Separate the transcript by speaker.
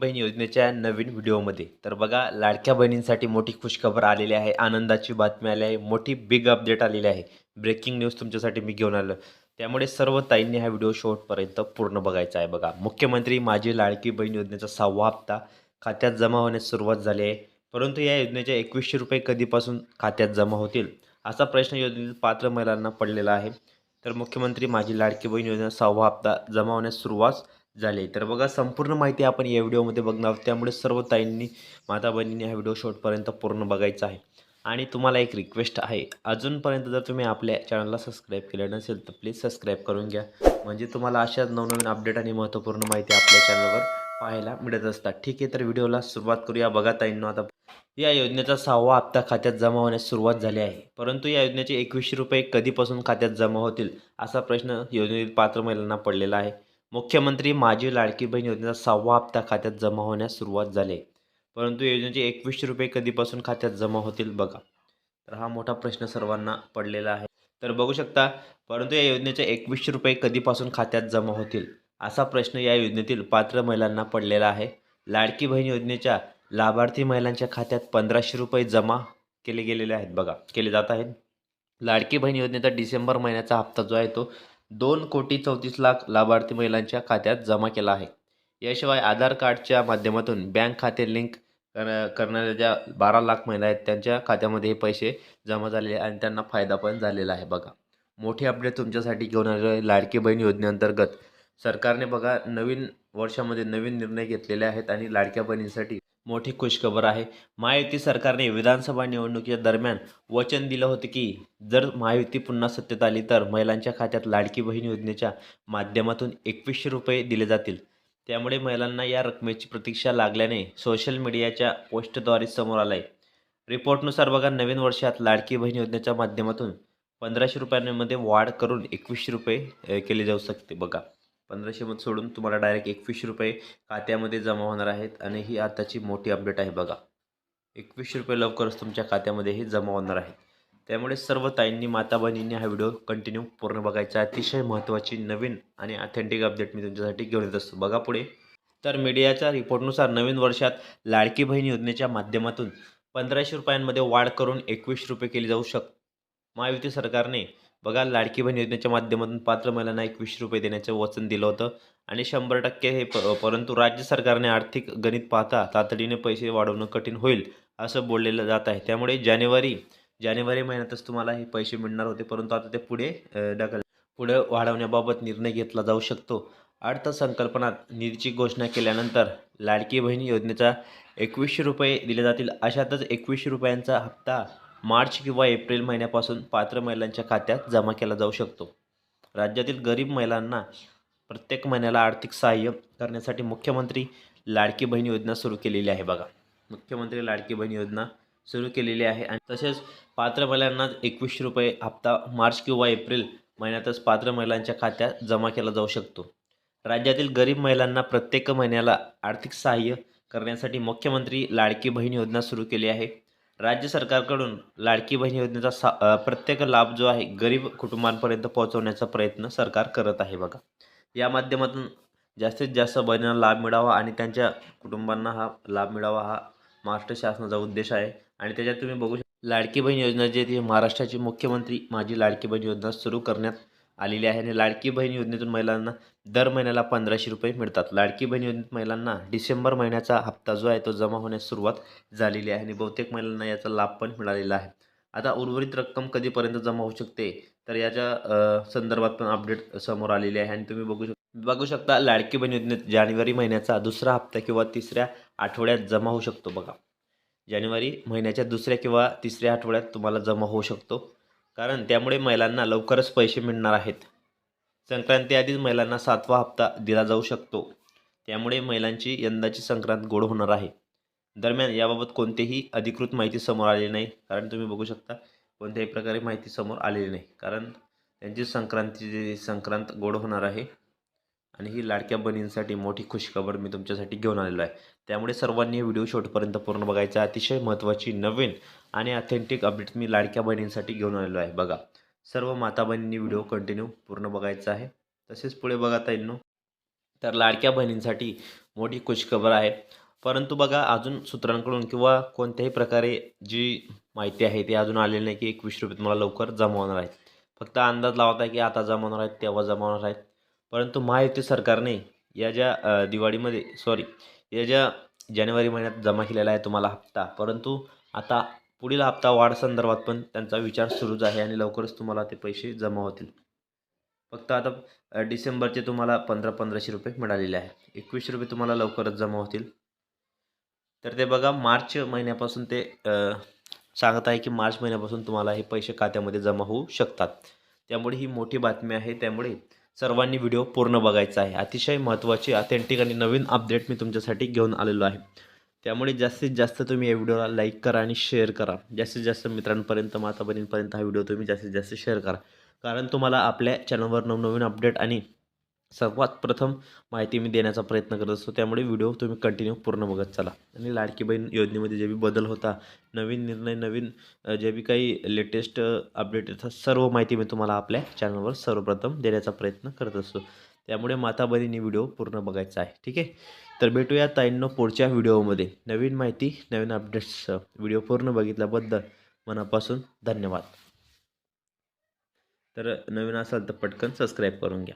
Speaker 1: बहीण योजनेच्या नवीन व्हिडिओमध्ये. तर बघा लाडक्या बहिणींसाठी मोठी खुशखबर आलेली आहे. आनंदाची बातमी आली आहे. मोठी बिग अपडेट आलेली आहे. ब्रेकिंग न्यूज तुमच्यासाठी मी घेऊन आलो त्यामुळे सर्व ताईंनी हा व्हिडिओ शेवटपर्यंत पूर्ण बघायचा आहे बघा. मुख्यमंत्री माझी लाडकी बहीण योजनेचा सहावा हप्ता खात्यात जमा होण्यास सुरुवात झाली आहे. परंतु या योजनेच्या एकवीसशे रुपये कधीपासून खात्यात जमा होतील? असा प्रश्न योजनेतील पात्र महिलांना पडलेला आहे. तर मुख्यमंत्री माझी लाडकी बहीण योजना सहावा हप्ता जमा होण्यास सुरुवात झाली. तर बघा संपूर्ण माहिती आपण या व्हिडिओमध्ये बघणार आहोत. त्यामुळे सर्व ताईंनी माता बहिणींनी हा व्हिडिओ शेवटपर्यंत पूर्ण बघायचा आहे. आणि तुम्हाला एक रिक्वेस्ट आहे. अजूनपर्यंत जर तुम्ही आपल्या चॅनलला सबस्क्राईब केलं नसेल तर प्लीज सबस्क्राईब करून घ्या. म्हणजे तुम्हाला अशाच नवनवीन अपडेट आणि महत्त्वपूर्ण माहिती आपल्या चॅनलवर पाहायला मिळत असतात. ठीक आहे तर व्हिडिओला सुरुवात करूया. बघा ताईंनो आता या योजनेचा सहावा हप्ता खात्यात जमा होण्यास सुरुवात झाली आहे. परंतु या योजनेचे एकवीसशे रुपये कधीपासून खात्यात जमा होतील असा प्रश्न योजनेतील पात्र महिलांना पडलेला आहे. मुख्यमंत्री माझी लाडकी बहीण योजनेचा सहावा हप्ता खात्यात जमा होण्यास सुरुवात झाली. आहे परंतु योजनेचे एकवीसशे रुपये कधीपासून खात्यात जमा होतील बघा. तर हा मोठा प्रश्न सर्वांना पडलेला आहे. तर बघू शकता परंतु या योजनेचे एकवीसशे रुपये कधीपासून खात्यात जमा होतील? असा प्रश्न या योजनेतील पात्र महिलांना पडलेला आहे. लाडकी बहीण योजनेच्या लाभार्थी महिलांच्या खात्यात पंधराशे रुपये जमा केले गेलेले आहेत बघा. केले जात आहेत. लाडकी बहीण योजनेचा डिसेंबर महिन्याचा हप्ता जो आहे तो दोन कोटी चौतीस लाख लाभार्थी महिलांच्या खात्यात जमा केला आहे. याशिवाय आधार कार्डच्या माध्यमातून बँक खाते लिंक कर करणाऱ्या ज्या बारा लाख महिला आहेत त्यांच्या खात्यामध्ये हे पैसे जमा झालेले आहे आणि त्यांना फायदा पण झालेला आहे. बघा मोठी अपडेट तुमच्यासाठी घेऊन आलेलो आहे लाडकी बहीण योजनेअंतर्गत. सरकारने बघा नवीन वर्षामध्ये नवीन निर्णय घेतलेले आहेत आणि लाडक्या बहिणींसाठी मोठी खुशखबर आहे. महायुती सरकारने विधानसभा निवडणुकीच्या दरम्यान वचन दिलं होतं की जर महायुती पुन्हा सत्तेत आली तर महिलांच्या खात्यात लाडकी बहीण योजनेच्या माध्यमातून एकवीसशे रुपये दिले जातील. त्यामुळे महिलांना या रकमेची प्रतीक्षा लागल्याने सोशल मीडियाच्या पोस्टद्वारे समोर आलं आहे रिपोर्टनुसार बघा नवीन वर्षात लाडकी बहीण योजनेच्या माध्यमातून पंधराशे रुपयांमध्ये वाढ करून एकवीसशे रुपये केले जाऊ शकते बघा. पंधराशेमध्ये सोडून तुम्हाला डायरेक्ट एकवीसशे रुपये खात्यामध्ये जमा होणार आहेत आणि ही आताची मोठी अपडेट आहे बघा. एकवीसशे रुपये लवकरच तुमच्या खात्यामध्येही जमा होणार आहेत त्यामुळे सर्व ताईंनी माता बहिणींनी हा व्हिडिओ कंटिन्यू पूर्ण बघायचा. अतिशय महत्त्वाची नवीन आणि ऑथेंटिक अपडेट मी तुमच्यासाठी घेऊन येत असतो. बघा पुढे. तर मीडियाच्या रिपोर्टनुसार नवीन वर्षात लाडकी बहीण योजनेच्या माध्यमातून पंधराशे रुपयांमध्ये वाढ करून एकवीस रुपये केली जाऊ शक महायुती सरकारने बघा लाडकी बहीण योजनेच्या माध्यमातून पात्र महिलांना एकवीसशे रुपये देण्याचं वचन दिलं होतं आणि शंभर टक्के हे प परंतु राज्य सरकारने आर्थिक गणित पाहता तातडीने पैसे वाढवणं कठीण होईल असं बोललेलं जात आहे. त्यामुळे जानेवारी जानेवारी महिन्यातच तुम्हाला हे पैसे मिळणार होते परंतु आता ते पुढे ढकल पुढे वाढवण्याबाबत निर्णय घेतला जाऊ शकतो. अर्थसंकल्पनात निधीची घोषणा केल्यानंतर लाडकी बहीण योजनेचा एकवीसशे रुपये दिले जातील अशातच एकवीसशे रुपयांचा हप्ता मार्च किंवा एप्रिल महिन्यापासून पात्र महिलांच्या खात्यात जमा केला जाऊ शकतो. राज्यातील गरीब महिलांना प्रत्येक महिन्याला आर्थिक सहाय्य करण्यासाठी मुख्यमंत्री लाडकी बहीण योजना सुरू केलेली आहे बघा. मुख्यमंत्री लाडकी बहीण योजना सुरू केलेली आहे आणि तसेच पात्र महिलांना एकवीसशे रुपये हप्ता मार्च किंवा एप्रिल महिन्यातच पात्र महिलांच्या खात्यात जमा केला जाऊ शकतो. राज्यातील गरीब महिलांना प्रत्येक महिन्याला आर्थिक सहाय्य करण्यासाठी मुख्यमंत्री लाडकी बहीण योजना सुरू केली आहे. राज्य सरकारकडून लाडकी बहीण योजनेचा सा प्रत्येक लाभ जो आहे गरीब कुटुंबांपर्यंत पोहोचवण्याचा प्रयत्न सरकार करत आहे बघा. या माध्यमातून जास्तीत जास्त बहिणींना लाभ मिळावा आणि त्यांच्या कुटुंबांना हा लाभ मिळावा हा महाराष्ट्र शासनाचा उद्देश आहे. आणि त्याच्यात तुम्ही बघू शकता लाडकी बहीण योजना जी आहे ती महाराष्ट्राची मुख्यमंत्री माझी लाडकी बहीण योजना सुरू करण्यात आलेली आहे आणि लाडकी बहीण योजनेतून महिलांना दर महिन्याला पंधराशे रुपये मिळतात. लाडकी बहीण योजनेत महिलांना डिसेंबर महिन्याचा हप्ता जो आहे तो जमा होण्यास सुरुवात झालेली आहे आणि बहुतेक महिलांना याचा लाभ पण मिळालेला आहे. आता उर्वरित रक्कम कधीपर्यंत जमा होऊ शकते? तर याच्या संदर्भात पण अपडेट समोर आलेली आहे आणि तुम्ही बघू शक बघू शकता लाडकी बहीण योजनेत जानेवारी महिन्याचा दुसरा हप्ता किंवा तिसऱ्या आठवड्यात जमा होऊ शकतो बघा. जानेवारी महिन्याच्या दुसऱ्या किंवा तिसऱ्या आठवड्यात तुम्हाला जमा होऊ शकतो. कारण त्यामुळे महिलांना लवकरच पैसे मिळणार आहेत. संक्रांती आधीच महिलांना सातवा हप्ता दिला जाऊ शकतो. त्यामुळे महिलांची यंदाची संक्रांत गोड होणार आहे. दरम्यान याबाबत कोणतीही अधिकृत माहिती समोर आलेली नाही कारण तुम्ही बघू शकता कोणत्याही प्रकारे माहिती समोर आलेली नाही. कारण त्यांची संक्रांती संक्रांत गोड होणार आहे. आणि ही लाडक्या बहिणींसाठी मोठी खुशखबर मी तुमच्यासाठी घेऊन आलेलो आहे. त्यामुळे सर्वांनी हे व्हिडिओ शेवटपर्यंत पूर्ण बघायचा. आहे. अतिशय महत्त्वाची नवीन आणि ऑथेंटिक अपडेट मी लाडक्या बहिणींसाठी घेऊन आलेलो आहे. बघा सर्व माता बहिणींनी व्हिडिओ कंटिन्यू पूर्ण बघायचा आहे. तसेच पुढे बघता येईल तर लाडक्या बहिणींसाठी मोठी खुशखबर आहे. परंतु बघा अजून सूत्रांकडून किंवा कोणत्याही प्रकारे जी माहिती आहे ती अजून आलेली नाही की एकवीस रुपये तुम्हाला लवकर जमा होणार आहेत फक्त अंदाज लावत आहे की आता जमा होणार आहेत तेव्हा जमा होणार आहेत. परंतु महायुती सरकारने या ज्या दिवाळीमध्ये सॉरी या ज्या जानेवारी महिन्यात जमा केलेला आहे तुम्हाला हप्ता परंतु आता पुढील हप्ता वाढ संदर्भात पण त्यांचा विचार सुरूच आहे आणि लवकरच तुम्हाला ते पैसे जमा होतील. फक्त आता डिसेंबरचे तुम्हाला पंधरा पंधराशे रुपये मिळालेले आहे. एकवीसशे रुपये तुम्हाला लवकरच जमा होतील. तर ते बघा मार्च महिन्यापासून ते सांगत आहे की मार्च महिन्यापासून तुम्हाला हे पैसे खात्यामध्ये जमा होऊ शकतात. त्यामुळे ही मोठी बातमी आहे. त्यामुळे सर्वांनी व्हिडिओ पूर्ण बघायचा आहे. अतिशय महत्त्वाची अथेंटिक आणि नवीन अपडेट मी तुमच्यासाठी घेऊन आलेलो आहे. त्यामुळे जास्तीत जास्त तुम्ही या व्हिडिओला लाईक करा आणि शेअर करा. जास्तीत जास्त मित्रांपर्यंत माता बहिणींपर्यंत हा व्हिडिओ तुम्ही जास्तीत जास्त शेअर करा. कारण तुम्हाला आपल्या चॅनलवर नवनवीन अपडेट आणि सर्वात प्रथम माहिती मी देण्याचा प्रयत्न करत असतो. त्यामुळे व्हिडिओ तुम्ही कंटिन्यू पूर्ण बघत चला. आणि लाडकी बहीण योजनेमध्ये जे बी बदल होता नवीन निर्णय नवीन जे बी काही लेटेस्ट अपडेट येतात सर्व माहिती मी तुम्हाला आपल्या चॅनलवर सर्वप्रथम देण्याचा प्रयत्न करत असतो. त्यामुळे माता बहिणी व्हिडिओ पूर्ण बघायचा आहे. ठीक आहे? तर भेटूया ताईंनो पुढच्या व्हिडिओमध्ये. नवीन माहिती नवीन अपडेट्स व्हिडिओ पूर्ण बघितल्याबद्दल मनापासून धन्यवाद. तर नवीन असाल तर पटकन सबस्क्राईब करून घ्या.